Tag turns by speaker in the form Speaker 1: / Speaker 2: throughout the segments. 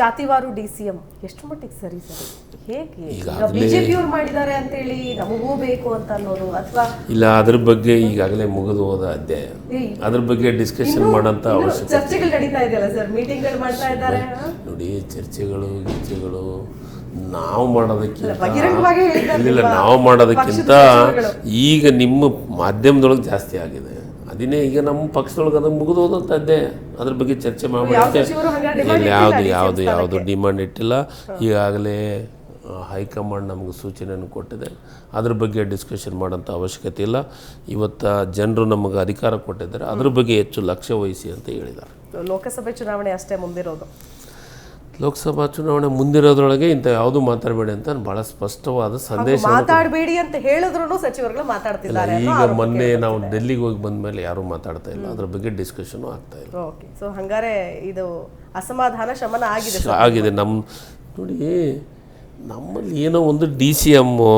Speaker 1: ಜಾತಿವಾರು D C M. ಎಷ್ಟು ಮಟ್ಟಿಗೆ ಸರಿ ಸರಿ? ಹೇಗೆ? ಈಗ
Speaker 2: ಈಗಾಗ್ಲೇ-
Speaker 1: ಬಿಜೆಪಿಯವ್ರು ಮಾಡಿದ್ದಾರೆ ಅಂತೇಳಿ ನಮಗೂ ಬೇಕು ಅಂತ ಅನ್ನೋದು ಅಥವಾ
Speaker 2: ಇಲ್ಲ ಅದ್ರ ಬಗ್ಗೆ ಈಗಾಗಲೇ ಮುಗಿದು ಹೋದ ಅಧ್ಯಾಯ. ಅದ್ರ ಬಗ್ಗೆ ಡಿಸ್ಕಷನ್ ಮಾಡೋಂಥ ಅವಶ್ಯಕತೆ
Speaker 1: ಚರ್ಚೆಗಳು ನಡೀತಾ ಇದೆಯಲ್ಲ ಸರ್? ಮೀಟಿಂಗ್ಗಳು ಮಾಡ್ತಾ ಇದ್ದಾರೆ
Speaker 2: ನೋಡಿ ಚರ್ಚೆಗಳು ಗಿರ್ಚೆಗಳು ನಾವು ಮಾಡೋದಕ್ಕಿಂತ ಇಲ್ಲ ನಾವು ಮಾಡೋದಕ್ಕಿಂತ ಈಗ ನಿಮ್ಮ ಮಾಧ್ಯಮದೊಳಗೆ ಜಾಸ್ತಿ ಆಗಿದೆ. ಅದನ್ನೇ ಈಗ ನಮ್ಮ ಪಕ್ಷದೊಳಗೆ ಅದು ಮುಗಿದು ಹೋದಂಥದ್ದೇ ಅದ್ರ ಬಗ್ಗೆ ಚರ್ಚೆ
Speaker 1: ಯಾವ
Speaker 2: ಇಲ್ಲಿ ಯಾವುದು ಯಾವುದು ಯಾವುದು? ಡಿಮಾಂಡ್ ಇಟ್ಟಿಲ್ಲ. ಈಗಾಗಲೇ ಹೈಕಮಾಂಡ್ ನಮಗೆ ಸೂಚನೆಯನ್ನು ಕೊಟ್ಟಿದೆ. ಅದ್ರ ಬಗ್ಗೆ ಡಿಸ್ಕಷನ್ ಮಾಡೋಂಥ ಅವಶ್ಯಕತೆ ಇಲ್ಲ. ಇವತ್ತು ಜನರು ನಮಗೆ ಅಧಿಕಾರ ಕೊಟ್ಟಿದ್ದಾರೆ. ಅದ್ರ ಬಗ್ಗೆ ಹೆಚ್ಚು ಲಕ್ಷ್ಯ ವಹಿಸಿ ಅಂತ ಹೇಳಿದ್ದಾರೆ.
Speaker 1: ಲೋಕಸಭೆ ಚುನಾವಣೆ ಅಷ್ಟೇ ಮುಂದಿರೋದು.
Speaker 2: ಲೋಕಸಭಾ ಚುನಾವಣೆ ಮುಂದಿರೋದ್ರೊಳಗೆ ಇಂಥ ಯಾವುದು ಮಾತಾಡಬೇಡಿ ಅಂತ ಬಹಳ ಸ್ಪಷ್ಟವಾದ ಸಂದೇಶ
Speaker 1: ಮಾತಾಡಬೇಡಿ ಅಂತ ಹೇಳಿದ್ರು ಸಚಿವರುಗಳು ಮಾತಾಡ್ತಿದ್ದಾರೆ
Speaker 2: ಈಗ ಮೊನ್ನೆ ನಾವು ಡೆಲ್ಲಿಗೆ ಹೋಗಿ ಬಂದ ಮೇಲೆ ಯಾರು ಮಾತಾಡ್ತಾ ಇಲ್ಲ. ಅದ್ರ ಬಗ್ಗೆ ಡಿಸ್ಕಷನ್ ಆಗ್ತಾ ಇಲ್ಲ.
Speaker 1: ಓಕೆ ಸೊ ಹಂಗಾರೆ ಇದು ಅಸಮಾಧಾನ ಶಮನ ಆಗಿದೆ
Speaker 2: ಆಗಿದೆ. ನಮ್ಮ ನೋಡಿ ನಮ್ಮಲ್ಲಿ ಏನೋ ಒಂದು ಡಿ ಸಿ ಎಮ್ಮು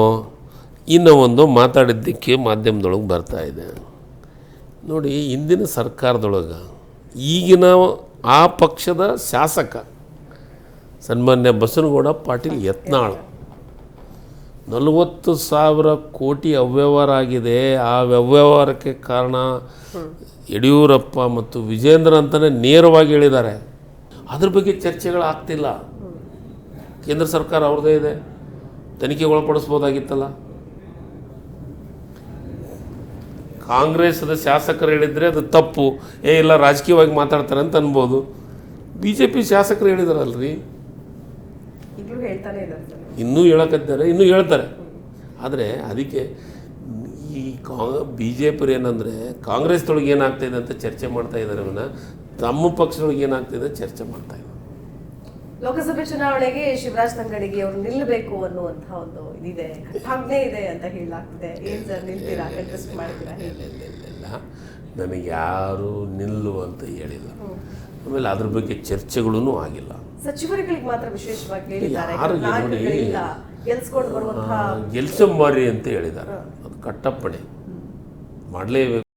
Speaker 2: ಇನ್ನೂ ಒಂದು ಮಾತಾಡಿದ್ದಕ್ಕೆ ಮಾಧ್ಯಮದೊಳಗೆ ಬರ್ತಾ ಇದೆ. ನೋಡಿ ಇಂದಿನ ಸರ್ಕಾರದೊಳಗೆ ಈಗಿನ ಆ ಪಕ್ಷದ ಶಾಸಕ ಸನ್ಮಾನ್ಯ ಬಸನಗೌಡ ಪಾಟೀಲ್ ಯತ್ನಾಳ್. ನಲವತ್ತು ಸಾವಿರ ಕೋಟಿ ಅವ್ಯವಹಾರ ಆಗಿದೆ. ಆ ಅವ್ಯವಹಾರಕ್ಕೆ ಕಾರಣ ಯಡಿಯೂರಪ್ಪ ಮತ್ತು ವಿಜೇಂದ್ರ ಅಂತಲೇ ನೇರವಾಗಿ ಹೇಳಿದ್ದಾರೆ. ಅದ್ರ ಬಗ್ಗೆ ಚರ್ಚೆಗಳು ಆಗ್ತಿಲ್ಲ. ಕೇಂದ್ರ ಸರ್ಕಾರ ಅವ್ರದ್ದೇ ಇದೆ. ತನಿಖೆಗೆ ಒಳಪಡಿಸ್ಬೋದಾಗಿತ್ತಲ್ಲ. ಕಾಂಗ್ರೆಸ್ದ ಶಾಸಕರು ಹೇಳಿದರೆ ಅದು ತಪ್ಪು. ಏ, ಇಲ್ಲ, ರಾಜಕೀಯವಾಗಿ ಮಾತಾಡ್ತಾರೆ ಅಂತ ಅನ್ಬೋದು. ಬಿ ಜೆ ಪಿ ಶಾಸಕರು ಹೇಳಿದಾರಲ್ರಿ
Speaker 1: ಈಗಲೂ ಹೇಳ್ತಾನೆ ಇದ್ದಾರೆ ಸರ್
Speaker 2: ಇನ್ನೂ ಹೇಳಕತ್ತಾರೆ ಇನ್ನೂ ಹೇಳ್ತಾರೆ. ಆದರೆ ಅದಕ್ಕೆ ಈ ಕಾ ಬಿ ಜೆ ಪಿ ಏನಂದರೆ ಕಾಂಗ್ರೆಸ್ದೊಳಗೆ ಏನಾಗ್ತಾಯಿದೆ ಅಂತ ಚರ್ಚೆ ಮಾಡ್ತಾ ಇದ್ದಾರೆ ಅವನ್ನ ತಮ್ಮ ಪಕ್ಷದೊಳಗೆ ಏನಾಗ್ತಿದೆ ಚರ್ಚೆ ಮಾಡ್ತಾ ಇದ್ದಾರೆ
Speaker 1: ಲೋಕಸಭೆ ಚುನಾವಣೆಗೆ ಶಿವರಾಜ್ ತಂಗಡಿಗೆ ಅವರು ನಿಲ್ಲಬೇಕು ಅನ್ನುವಂತಹ ಒಂದು ಇದಿದೆ ಘಟನೆ ಇದೆ ಅಂತ ಹೇಳಲಾಗ್ತಿದೆ. ಏನ್ ಸರ್ ನಿಲ್ತೀರಾ? ಕಂಟೆಸ್ಟ್ ಮಾಡ್ತೀರಾ ಹೇಗೆ
Speaker 2: ಇಲ್ಲ ನನಗೆ ಯಾರು ನಿಲ್ಲು ಅಂತ ಹೇಳಿಲ್ಲ ಆಮೇಲೆ ಅದ್ರ ಬಗ್ಗೆ ಚರ್ಚೆಗಳೂ ಆಗಿಲ್ಲ.
Speaker 1: ಸಚಿವರುಗಳಿಗೆ ಮಾತ್ರ ವಿಶೇಷವಾಗಿ
Speaker 2: ಯಾರು ನೋಡಿ? ಗೆಲ್ಸಂಬಾರಿ ಅಂತ ಹೇಳಿದ್ದಾರೆ. ಅದು ಕಟ್ಟಪ್ಪಣೆ. ಮಾಡಲೇಬೇಕು